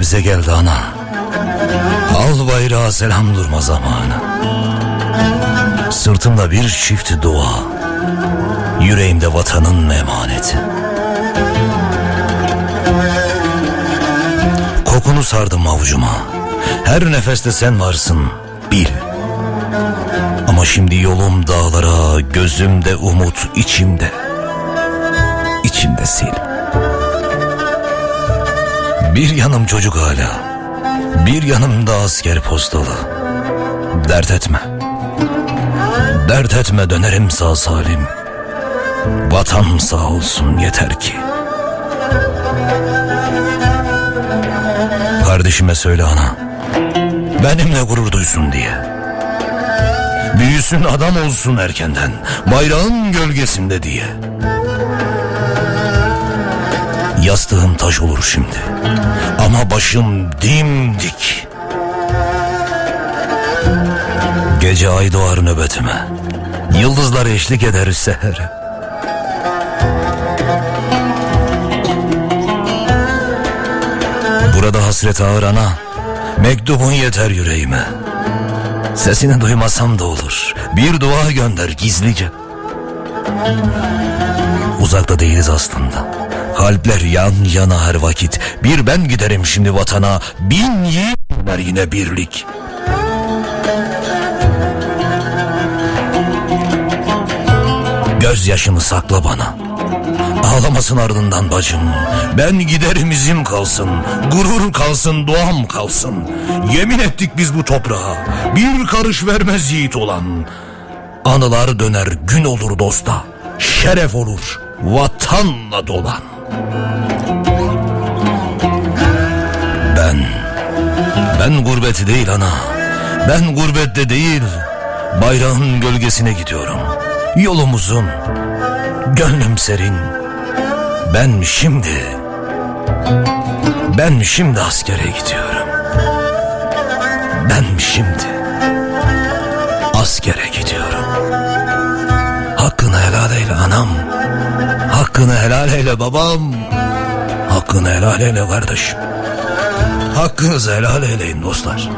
bize geldi ana. Al bayrağı selam durma zamanı. Sırtımda bir çift dua. Yüreğimde vatanın emaneti. Kokunu sardım avucuma. Her nefeste sen varsın bil. Ama şimdi yolum dağlara, gözümde umut içimde. İçimde sil. Bir yanım çocuk hala. Bir yanımda asker postalı. Dert etme. Dert etme dönerim sağ salim. Vatan sağ olsun yeter ki. Kardeşime söyle ana. Benimle gurur duysun diye. Büyüsün adam olsun erkenden. Bayrağın gölgesinde diye. Yastığım taş olur şimdi. Ama başım dimdik. Gece ay doğar nöbetime. Yıldızlar eşlik eder seher. Burada hasret ağır ana. Mektubun yeter yüreğime. Sesini duymasam da olur. Bir dua gönder gizlice. Uzakta değiliz aslında. Kalpler yan yana her vakit. Bir ben giderim şimdi vatana. Bin yiğitler yine birlik. Gözyaşını sakla bana. Ağlamasın ardından bacım. Ben giderim izim kalsın. Gurur kalsın, doğam kalsın. Yemin ettik biz bu toprağa. Bir karış vermez yiğit olan. Anılar döner gün olur dosta. Şeref olur vatanla dolan. Ben, ben gurbeti değil ana. Ben gurbette değil, bayrağın gölgesine gidiyorum. Yolum uzun, gönlüm serin. Ben şimdi, ben şimdi askere gidiyorum. Hakkını helal eyle babam. Hakkını helal eyle kardeşim. Hakkınızı helal eyleyin dostlar.